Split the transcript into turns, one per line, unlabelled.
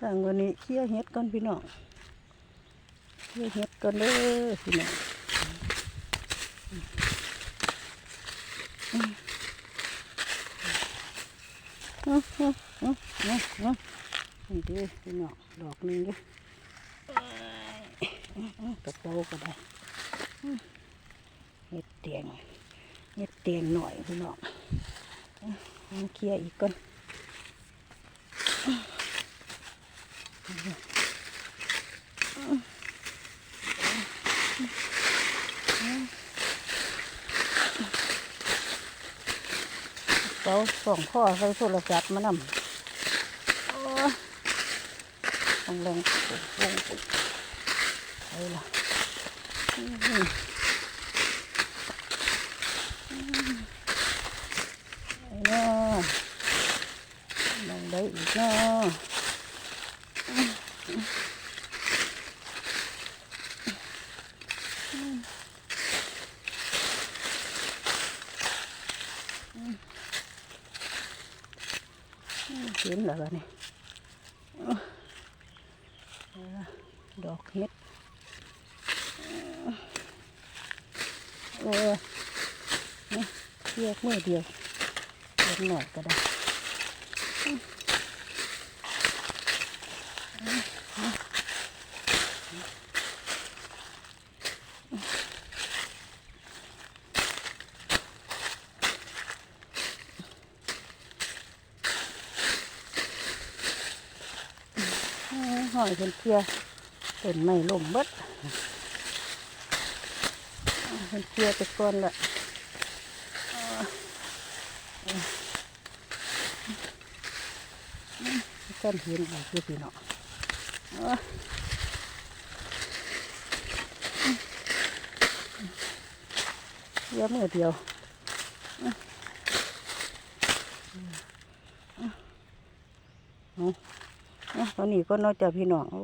ต่างวันนี้เคี่ยวเฮ็ดก่อนพี่น้องเคี่ยวเฮ็ดก่อนเด้อพี่น้องอืมอืมอืมอืมอืมนี่เด้อพี่น้องดอกหนึงเด้อกระโปงก็ได้เฮ็ดเตียงเฮ็ดเตียงหน่อยพี่น้องเคลียร์อีกก่อน เขาส่งข้อใส่โทรศัพท์มานำโอ้ยต้องแรงปุ๊บปุ๊บปุ๊บไปละอื้อหืออื้อไปเนาะมองได้อีกเนาะ เห็นแล้วนี่ดอกเห็ดเออนี่เรียกมือเดียวเรียกหน่อยก็ได้ หอยเป็นเพียเป็นไม่ล่มเบิดเป็นเพียไปก่อนละกันเห็นอะไรคือพี่เนาะเยอะมือเดียวเอา ตอนนี้ก็นอกจากพี่น้องโอ้